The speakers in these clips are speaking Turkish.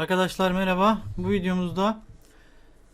Arkadaşlar merhaba. Bu videomuzda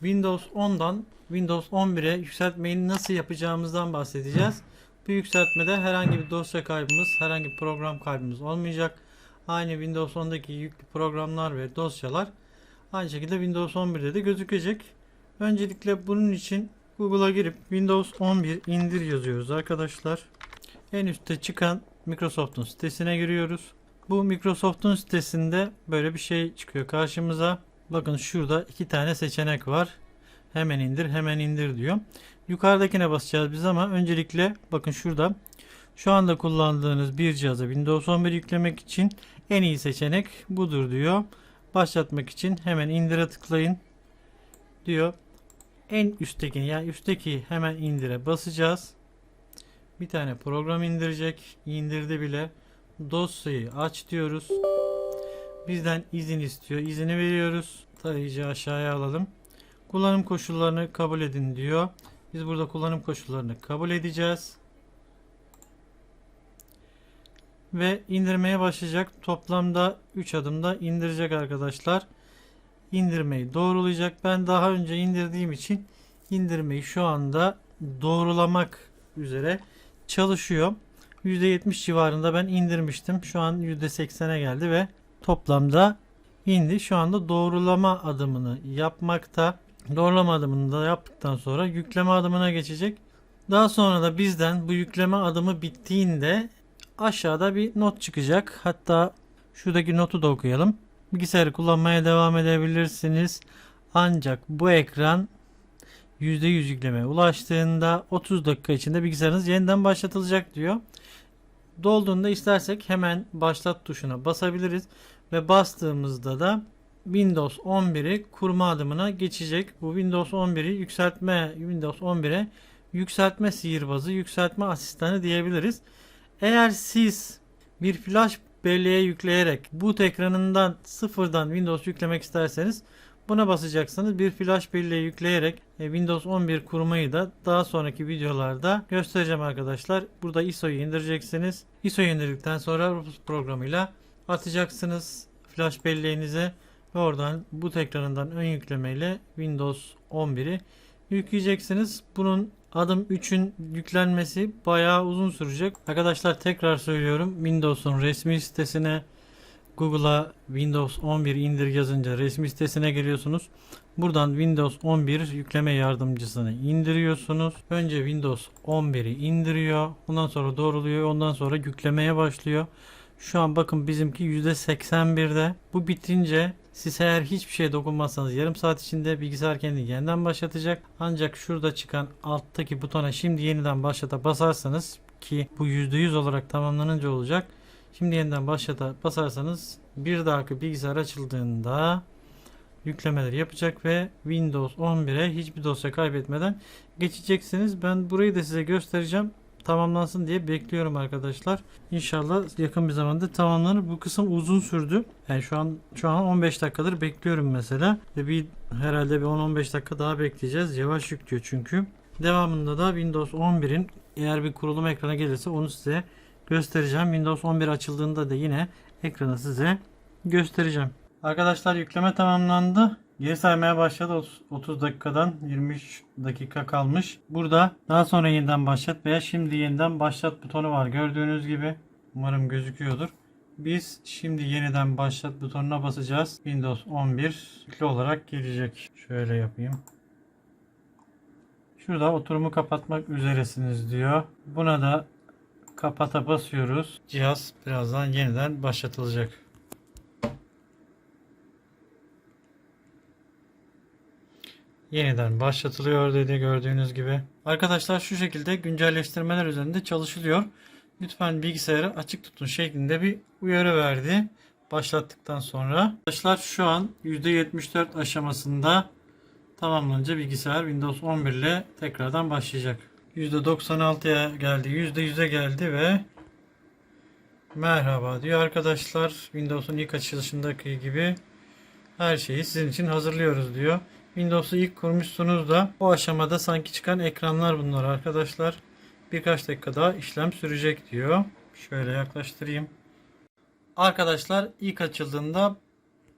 Windows 10'dan Windows 11'e yükseltmeyi nasıl yapacağımızdan bahsedeceğiz. Bu yükseltmede herhangi bir dosya kaybımız, herhangi bir program kaybımız olmayacak. Aynı Windows 10'daki yüklü programlar ve dosyalar aynı şekilde Windows 11'de de gözükecek. Öncelikle bunun için Google'a girip Windows 11 indir yazıyoruz arkadaşlar. En üstte çıkan Microsoft'un sitesine giriyoruz. Bu Microsoft'un sitesinde böyle bir şey çıkıyor karşımıza. Bakın şurada iki tane seçenek var. Hemen indir, hemen indir diyor. Yukarıdakine basacağız biz ama öncelikle bakın şurada şu anda kullandığınız bir cihaza Windows 11 yüklemek için en iyi seçenek budur diyor. Başlatmak için hemen indire tıklayın diyor. En üsttekini yani üstteki hemen indire basacağız. Bir tane program indirecek. İndirdi bile. Dosyayı aç diyoruz. Bizden izin istiyor. İzini veriyoruz. Tarayıcı aşağıya alalım. Kullanım koşullarını kabul edin diyor. Biz burada kullanım koşullarını kabul edeceğiz. Ve indirmeye başlayacak. Toplamda 3 adımda indirecek arkadaşlar. İndirmeyi doğrulayacak. Ben daha önce indirdiğim için indirmeyi şu anda doğrulamak üzere çalışıyor. %70 civarında ben indirmiştim. Şu an %80'e geldi ve toplamda indi. Şu anda doğrulama adımını yapmakta. Doğrulama adımını da yaptıktan sonra yükleme adımına geçecek. Daha sonra da bizden bu yükleme adımı bittiğinde aşağıda bir not çıkacak. Hatta şuradaki notu da okuyalım. Bilgisayarı kullanmaya devam edebilirsiniz. Ancak bu ekran %100 yüklemeye ulaştığında 30 dakika içinde bilgisayarınız yeniden başlatılacak diyor. Dolduğunda istersek hemen başlat tuşuna basabiliriz ve bastığımızda da Windows 11'i kurma adımına geçecek. Bu Windows 11'i yükseltme Windows 11'e yükseltme sihirbazı, yükseltme asistanı diyebiliriz. Eğer siz bir flash belleğe yükleyerek boot ekranından sıfırdan Windows yüklemek isterseniz Buna basacaksınız. Bir flash belleğe yükleyerek e, Windows 11 kurmayı da daha sonraki videolarda göstereceğim arkadaşlar. Burada ISO'yu indireceksiniz. ISO'yu indirdikten sonra Rufus programıyla atacaksınız flash belleğinize ve oradan boot ekranından ön yüklemeyle Windows 11'i yükleyeceksiniz. Bunun adım 3'ün yüklenmesi bayağı uzun sürecek. Arkadaşlar tekrar söylüyorum. Windows'un resmi sitesine Google'a Windows 11 indir yazınca resmi sitesine geliyorsunuz. Buradan Windows 11 yükleme yardımcısını indiriyorsunuz. Önce Windows 11'i indiriyor. Ondan sonra doğruluyor. Ondan sonra yüklemeye başlıyor. Şu an bakın bizimki %81'de. Bu bitince siz eğer hiçbir şeye dokunmazsanız yarım saat içinde bilgisayar kendini yeniden başlatacak. Ancak şurada çıkan alttaki butona şimdi yeniden başlata basarsanız ki bu %100 olarak tamamlanınca olacak. Şimdi yeniden başlata basarsanız bir dahaki bilgisayar açıldığında yüklemeleri yapacak ve Windows 11'e hiçbir dosya kaybetmeden geçeceksiniz. Ben burayı da size göstereceğim. Tamamlansın diye bekliyorum arkadaşlar. İnşallah yakın bir zamanda tamamlanır. Bu kısım uzun sürdü. Yani şu an şu an 15 dakikadır bekliyorum mesela. Ve bir herhalde bir 10-15 dakika daha bekleyeceğiz. Yavaş yüklüyor çünkü. Devamında da Windows 11'in eğer bir kurulum ekranı gelirse onu size göstereceğim. Windows 11 açıldığında da yine ekranı size göstereceğim. Arkadaşlar yükleme tamamlandı. Geri saymaya başladı. 30 dakikadan 23 dakika kalmış. Burada daha sonra yeniden başlat veya şimdi yeniden başlat butonu var. Gördüğünüz gibi umarım gözüküyordur. Biz şimdi yeniden başlat butonuna basacağız. Windows 11 yüklü olarak gelecek. Şöyle yapayım. Şurada oturumu kapatmak üzeresiniz diyor. Buna da kapata basıyoruz. Cihaz birazdan yeniden başlatılacak. Yeniden başlatılıyor dedi gördüğünüz gibi. Arkadaşlar şu şekilde güncelleştirmeler üzerinde çalışılıyor. Lütfen bilgisayarı açık tutun şeklinde bir uyarı verdi. Başlattıktan sonra. Arkadaşlar şu an %74 aşamasında tamamlanınca bilgisayar Windows 11 ile tekrardan başlayacak. %96'ya geldi, %100'e geldi ve merhaba diyor arkadaşlar. Windows'un ilk açılışındaki gibi her şeyi sizin için hazırlıyoruz diyor. Windows'u ilk kurmuşsunuz da o aşamada sanki çıkan ekranlar bunlar arkadaşlar. Birkaç dakika daha işlem sürecek diyor. Şöyle yaklaştırayım. Arkadaşlar ilk açıldığında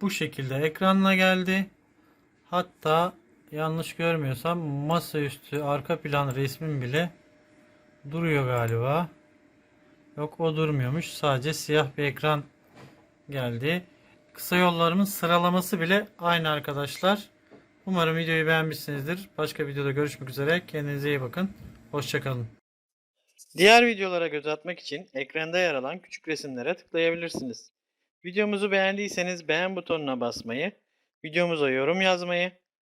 bu şekilde ekranla geldi. Hatta yanlış görmüyorsam masaüstü arka plan resmim bile duruyor galiba. Yok o durmuyormuş. Sadece siyah bir ekran geldi. Kısa yollarımın sıralaması bile aynı arkadaşlar. Umarım videoyu beğenmişsinizdir. Başka videoda görüşmek üzere. Kendinize iyi bakın. Hoşçakalın. Diğer videolara göz atmak için ekranda yer alan küçük resimlere tıklayabilirsiniz. Videomuzu beğendiyseniz beğen butonuna basmayı, videomuza yorum yazmayı